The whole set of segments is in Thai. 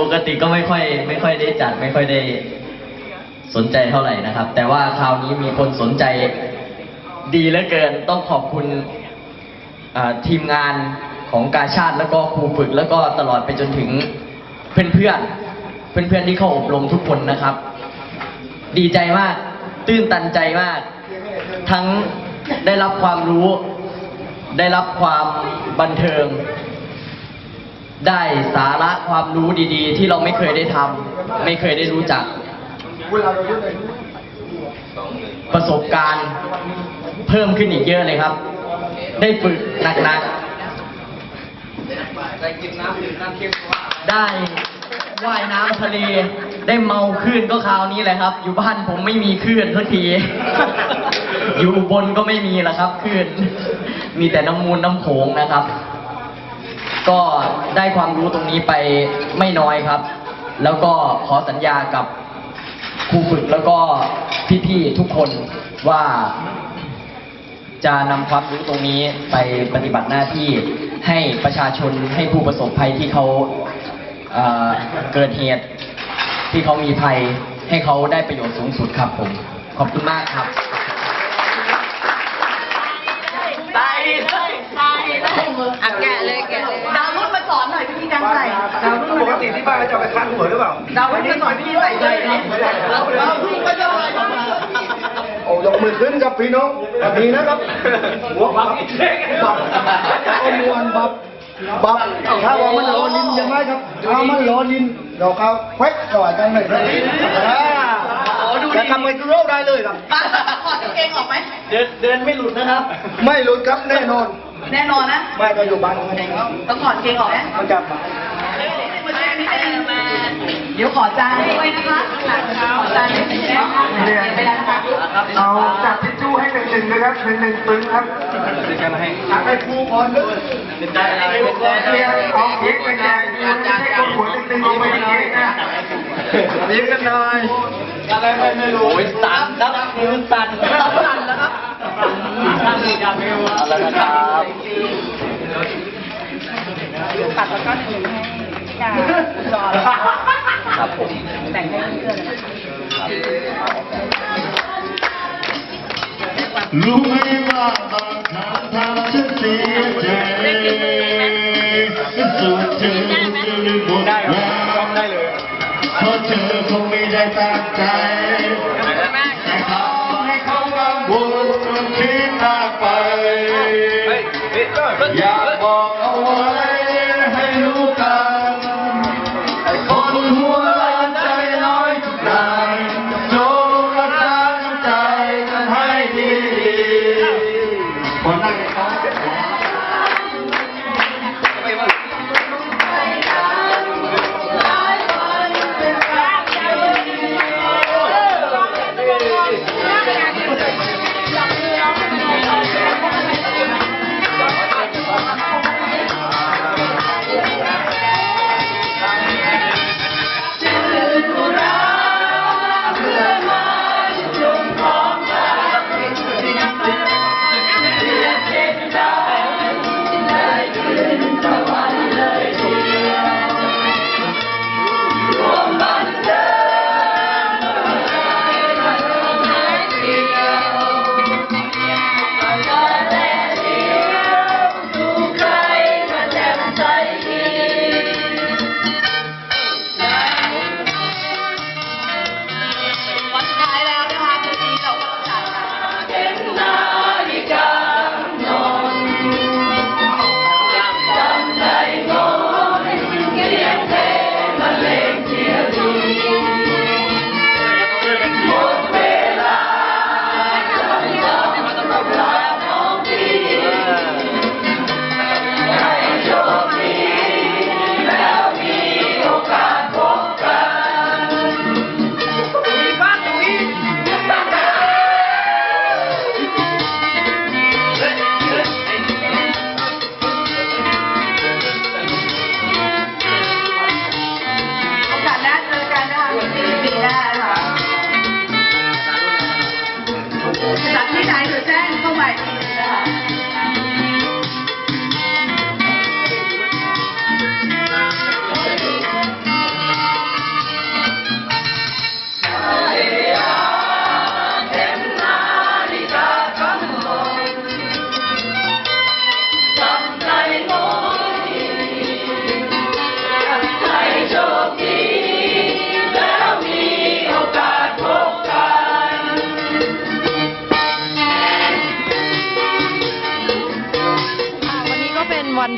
ปกติก็ไม่ค่อยไม่ค่อยได้จัดไม่ค่อยได้สนใจเท่าไหร่นะครับ แต่ว่าคราวนี้มีคนสนใจดีเหลือเกินต้องขอบคุณทีมงานของกาชาติแล้วก็ครูฝึกแล้วก็ตลอดไปจนถึงเพื่อนๆเพื่อนๆที่เข้าอบรมทุกคนนะครับ ดีใจมากตื้นตันใจมาก ทั้งได้รับความรู้ ได้รับความบันเทิง ได้สาระความรู้ดีๆ ที่เราไม่เคยได้ทำไม่เคยได้รู้จัก ประสบการณ์เพิ่มขึ้นอีกเยอะเลยครับ ได้ฝึกหนักๆ ได้ว่ายน้ำทะเล ได้เมาคลื่นก็คราวนี้แหละครับ อยู่บ้านผมไม่มีคลื่นสักที อยู่บนก็ไม่มีละครับคลื่น มีแต่น้ำมูลน้ำโขงนะครับ ก็ได้ความรู้ตรงนี้ไปไม่น้อยครับ แล้วก็ขอสัญญากับครูฝึกแล้วก็พี่ๆทุกคนว่าจะนำความรู้ตรงนี้ไปปฏิบัติหน้าที่ให้ประชาชนให้ผู้ประสบภัยที่เขาเเกิดเหตุ ที่เขามีภัยให้เขาได้ประโยชน์สูงสุดครับผม ขอบคุณมากครับ ตายเลยตายเลยอะแกะเลยแกะเลยดาวรุ่นมาสอนหน่อยวิธีการใส่ดาวรุ่น ปกติที่บ้านจะเอาไปคั้นหัวหรือเปล่าดาวรุ่นมาสอนวิธีใส่ใจเนาะดาวรุ่นมาสอนโอ้ยกมือขึ้นครับพี่น้องแบบนี้นะครับหัวบับบับเอามวนบับบับถ้าว่ามันรอลินยังไงครับถ้ามันรอลินเราเอาแควกต่อยกันเลยครับจะทำไงก็รู้ได้เลยครับมาถอดกางเกงออกไหมเดินเดินไม่หลุดนะครับ ไม่หลุดครับแน่นอน แน่นอนนะ ไม่ก็อยู่บ้านกันเองต้องถอดกางเกงออกไหมมันจะ มาเดี๋ยวขอจานด้วยนะคะขอจานด้วยนะคะไปแล้วนะคะเอาจับทิชชู่ให้หนึ่งหนึ่งนะครับหนึ่งหนึ่งปึ้งครับตักให้ครูก่อนเลยเรียนเอาเค้กไปแจกครูไม่ใช่คนหัวตึงๆลงไปในเค้กนะยิ้มกันหน่อยอะไรไม่ไม่รู้โอ้ยสั่นครับมือสั่นสั่นแล้วครับสั่นครับเอาละนะครับ ตัดแล้วก็ถึงให้จ่า จอครับผมแต่งให้เพื่อนรู้ไหมว่าบางครั้งทำฉันเสียใจสุดเธอจะลืมหมดแล้วเพราะเธอคงไม่ได้ตั้งใจ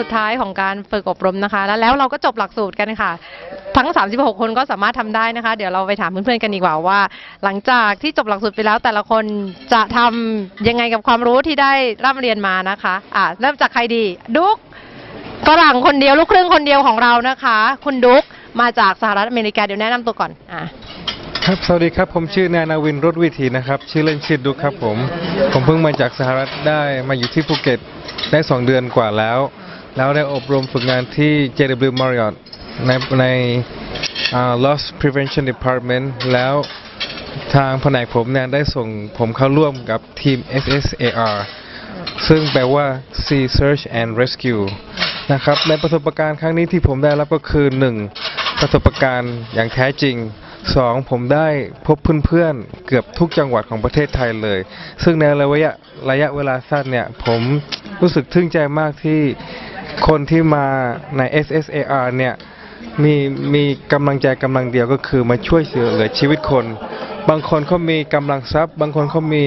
สุดท้ายของการฝึกอบรมนะคะ แล้วแล้วเราก็จบหลักสูตรกันค่ะ ทั้ง 36 คนก็สามารถทำได้นะคะ เดี๋ยวเราไปถามเพื่อนๆกันดีกว่าว่า หลังจากที่จบหลักสูตรไปแล้ว แต่ละคนจะทำยังไงกับความรู้ที่ได้ร่ำเรียนมานะคะอะเริ่มจากใครดี ดุ๊กฝรั่งคนเดียวลูกครึ่งคนเดียวของเรานะคะ คุณดุ๊กมาจากสหรัฐอเมริกาเดี๋ยวแนะนำตัวก่อนอะครับสวัสดีครับผมชื่อนายนาวินรถวิถีนะครับ ชื่อเล่นชื่อดุกครับผม ผมเพิ่งมาจากสหรัฐได้มาอยู่ที่ภูเก็ตได้2เดือนกว่าแล้ว แล้วได้อบรมฝึกงานที่ JW Marriott ในใน Loss Prevention Department แล้วทางแผนกผมเนี่ยได้ส่งผมเข้าร่วมกับทีม SSAR ซึ่งแปลว่า Sea Search and Rescue นะครับ ในประสบการณ์ครั้งนี้ที่ผมได้รับก็คือ 1. ประสบการณ์อย่างแท้จริง 2. ผมได้พบเพื่อนๆ เกือบทุกจังหวัดของประเทศไทยเลย ซึ่งในระยะระยะเวลาสั้นเนี่ย ผมรู้สึกทึ่งใจมากที่ คนที่มาใน SSAR เนี่ยมีมีกำลังใจกำลังเดียวก็คือมาช่วยเหลือชีวิตคน บางคนเขามีกำลังทรัพย์ บางคนเขามี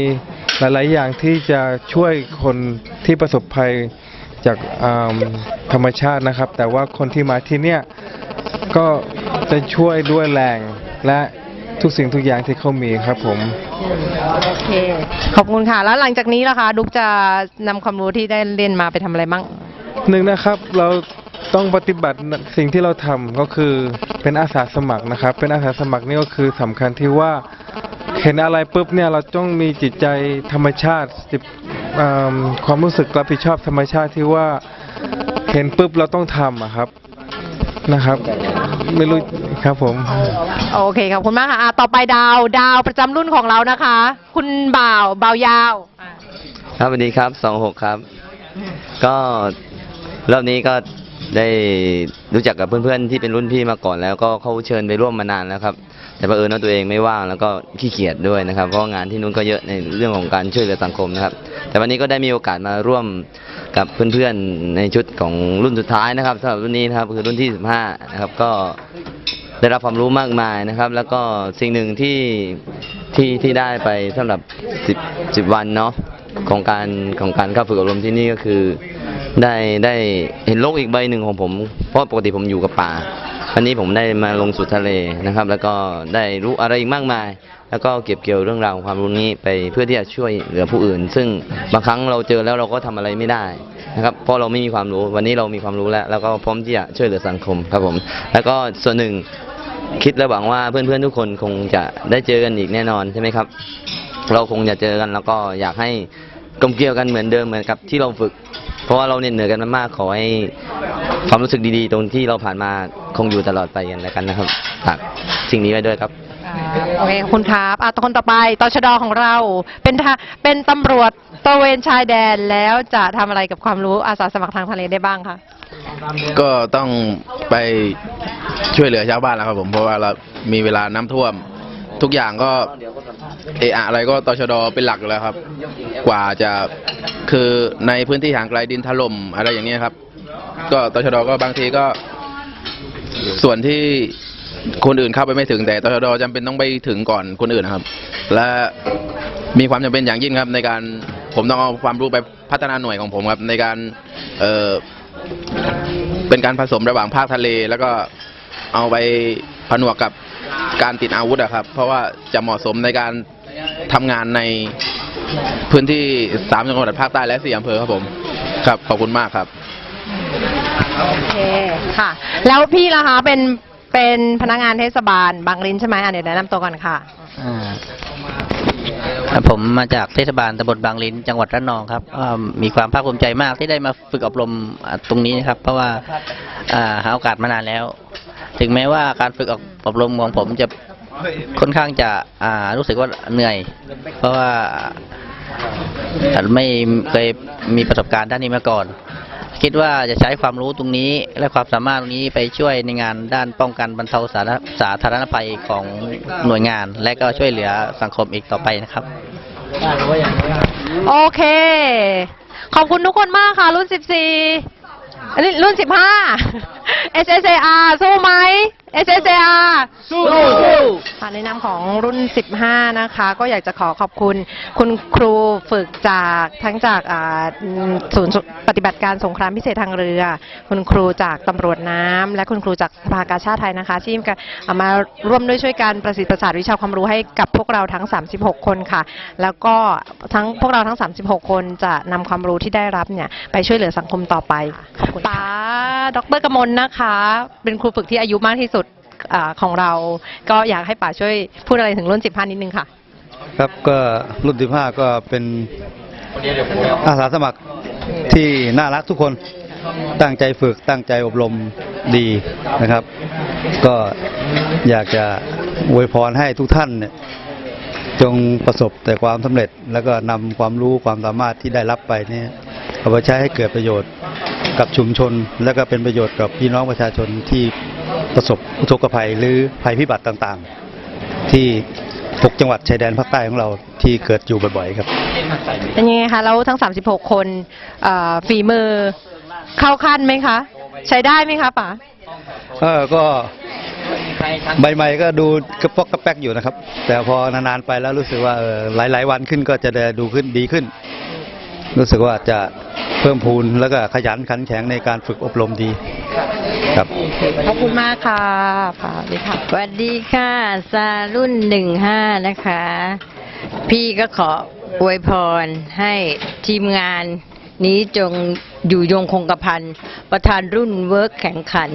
หลาย ๆ อย่างที่จะช่วยคนที่ประสบภัยจากธรรมชาตินะครับ แต่ว่าคนที่มาที่เนี่ยก็จะช่วยด้วยแรงและทุกสิ่งทุกอย่างที่เขามีครับผม โอเค ขอบคุณค่ะ แล้วหลังจากนี้ล่ะคะ ดุ๊กจะนำความรู้ที่ได้เรียนมาไปทำอะไรบ้าง หนึ่งนะครับเราต้องปฏิบัติสิ่งที่เราทำก็คือเป็นอาสาสมัครนะครับ เป็นอาสาสมัครนี่ก็คือสำคัญที่ว่าเห็นอะไรปุ๊บเนี่ยเราต้องมีจิตใจธรรมชาติจิตอ่าความรู้สึกรับผิดชอบธรรมชาติที่ว่าเห็นปุ๊บเราต้องทำอะครับนะครับ ไม่รู้ครับผม โอเคขอบคุณมากค่ะอะต่อไปดาวดาวประจำรุ่นของเรานะคะ คุณบ่าวบ่าวยาวอะครับสวัสดีครับสองหกครับ ก็ รอบนี้ก็ได้รู้จักกับเพื่อนๆที่เป็นรุ่นพี่มาก่อนแล้วก็เขาเชิญไปร่วมมานานแล้วครับ แต่บังเอิญว่าตัวเองไม่ว่างแล้วก็ขี้เกียจด้วยนะครับ เพราะงานที่นู้นก็เยอะในเรื่องของการช่วยเหลือสังคมนะครับ แต่วันนี้ก็ได้มีโอกาสมาร่วมกับเพื่อนๆในชุดของรุ่นสุดท้ายนะครับสำหรับรุ่นนี้นะครับคือรุ่นที่ 15 นะครับ ก็ได้รับความรู้มากมายนะครับ แล้วก็สิ่งหนึ่งที่ที่ที่ได้ไปสำหรับ 10 10 วันเนาะของการของการเข้าฝึกอบรมที่นี่ก็คือ ได้ได้เห็นโลกอีกใบหนึ่งของผม เพราะปกติผมอยู่กับป่าวันนี้ผมได้มาลงสู่ทะเลนะครับ แล้วก็ได้รู้อะไรอีกมากมาย แล้วก็เก็บเกี่ยวเรื่องราวความรู้นี้ไปเพื่อที่จะช่วยเหลือผู้อื่น ซึ่งบางครั้งเราเจอแล้วเราก็ทำอะไรไม่ได้นะครับเพราะเราไม่มีความรู้วันนี้เรามีความรู้แล้ว แล้วก็พร้อมที่จะช่วยเหลือสังคมครับผม แล้วก็ส่วนหนึ่งคิดและหวังว่าเพื่อนๆทุกคนคงจะได้เจอกันอีกแน่นอนใช่ไหมครับ เราคงจะเจอกันแล้วก็อยากให้กลมเกลียวกันเหมือนเดิมเหมือนกับที่เราฝึก เพราะว่าเราเนี่ยเหนื่อยกันมามากขอให้ความรู้สึกดีๆ ตรงที่เราผ่านมาคงอยู่ตลอดไปกันแล้วกันนะครับฝากสิ่งนี้ไว้ด้วยครับ โอเคขอบคุณครับอะคนต่อไปตชดของเรา เป็นทหารเป็นตำรวจตระเวนชายแดนแล้วจะทำอะไรกับความรู้อาสาสมัครทางทะเลได้บ้างคะก็ต้องไปช่วยเหลือชาวบ้านแล้วครับผมเพราะว่าเรามีเวลาน้ำท่วม ทุกอย่างก็ เออะอะไรก็ตชดเป็นหลักอยู่แล้วครับ กว่าจะคือในพื้นที่ห่างไกลดินถล่มอะไรอย่างเงี้ยครับ ก็ตชดก็บางทีก็ส่วนที่คนอื่นเข้าไปไม่ถึงแต่ตชดจำเป็นต้องไปถึงก่อนคนอื่นนะครับ และมีความจำเป็นอย่างยิ่งครับ ในการผมต้องเอาความรู้ไปพัฒนาหน่วยของผมครับ ในการเอ่อเป็นการผสมระหว่างภาคทะเล แล้วก็เอาไปผนวกกับ การติดอาวุธอะครับ เพราะว่าจะเหมาะสมในการทำงานในพื้นที่สามจังหวัดภาคใต้และสี่อำเภอครับผมครับขอบคุณมากครับ โอเคค่ะ แล้วพี่ล่ะคะเป็นเป็นพนักงานเทศบาลบางลินใช่ไหมอะเดี๋ยวแนะนำตัวก่อนค่ะ อ่าครับผมมาจากเทศบาลตำบลบางลินจังหวัดระนองครับอ่ามีความภาคภูมิใจมากที่ได้มาฝึกอบรมอ่าตรงนี้นะครับ เพราะว่าอ่าหาโอกาสมานานแล้ว ถึงแม้ว่าการฝึกอบรมของผมจะค่อนข้างจะอ่ารู้สึกว่าเหนื่อย เพราะว่าอ่าไม่เคยมีประสบการณ์ด้านนี้มาก่อน คิดว่าจะใช้ความรู้ตรงนี้ และความสามารถตรงนี้ไปช่วยในงานด้านป้องกันบรรเทาสาธารณสาธารณภัยของหน่วยงาน และก็ช่วยเหลือสังคมอีกต่อไปนะครับ โอเค ขอบคุณทุกคนมากค่ะรุ่น 14 อันนี้รุ่น 15 SSAR สู้ไหม SSAR สู้ ค่ะในนามของรุ่น 15 นะคะ ก็อยากจะขอขอบคุณคุณครูฝึกจากทั้งจากอ่าศูนย์ปฏิบัติการสงครามพิเศษทางเรือ คุณครูจากตำรวจน้ำและคุณครูจากสภากาชาติไทยนะคะที่เอามาร่วมด้วยช่วยกันประสิทธิ์ประสาทวิชาความรู้ให้กับพวกเราทั้ง 36 คนค่ะ แล้วก็ทั้งพวกเราทั้ง 36 คนจะนำความรู้ที่ได้รับเนี่ยไปช่วยเหลือสังคมต่อไปขอบคุณป้าดรกมลนะคะ เป็นครูฝึกที่อายุมากที่สุด อาของเรา ก็อยากให้ป๋าช่วยพูดอะไรถึงรุ่น 15 นิดนึงค่ะ ครับก็รุ่น 15 ก็เป็นอาสาสมัครที่น่ารักทุกคนตั้งใจฝึกตั้งใจอบรมดีนะครับ ก็อยากจะอวยพรให้ทุกท่านเนี่ยจงประสบแต่ความสำเร็จ แล้วก็นำความรู้ความสามารถที่ได้รับไปเนี่ยเอาไปใช้ให้เกิดประโยชน์กับชุมชน และก็เป็นประโยชน์กับพี่น้องประชาชนที่ ประสบอุทกภัยหรือภัยพิบัติต่างๆ ที่6จังหวัดชายแดนภาคใต้ของเราที่เกิดอยู่บ่อยๆครับ เป็นยังไงคะแล้วทั้ง 36 คนเอ่อฝีมือเข้าขั้นไหมคะ ใช้ได้ไหมคะป๋าเออก็ใบๆก็ดูกระปอกกระแป๊กอยู่นะครับ แต่พอนานๆไปแล้วรู้สึกว่าเออหลายๆวันขึ้นก็จะได้ดูขึ้นดีขึ้น รู้สึกว่าจะเพิ่มพูนแล้วก็ขยันขันแข็งในการฝึกอบรมดี ครับ ขอบคุณมากค่ะป๋าสวัสดีค่ะสวัสดีค่ะซารุ่นหนึ่งห้านะคะ พี่ก็ขออวยพรให้ทีมงานนี้จงอยู่ยงคงกระพันประธานรุ่นเวิร์กแข่งขัน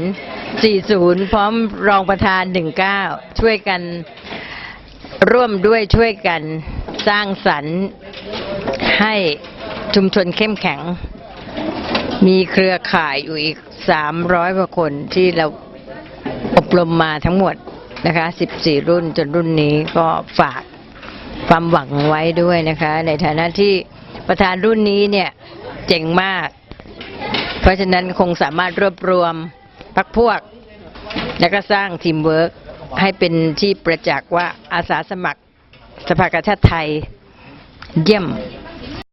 40 พร้อมรองประธาน 19 ช่วยกันร่วมด้วยช่วยกันสร้างสรรค์ให้ ชุมชนเข้มแข็ง มีเครือข่ายอยู่อีก 300กว่าคนที่เราอบรมมาทั้งหมดนะคะ 14 รุ่นจนรุ่นนี้ก็ฝากความหวังไว้ด้วยนะคะ ในฐานะที่ประธานรุ่นนี้เนี่ยเจ๋งมาก เพราะฉะนั้นคงสามารถรวบรวมพักพวก และก็สร้างทีมเวิร์กให้เป็นที่ประจักษ์ว่าอาสาสมัครสภากาชาติไทย เยี่ยม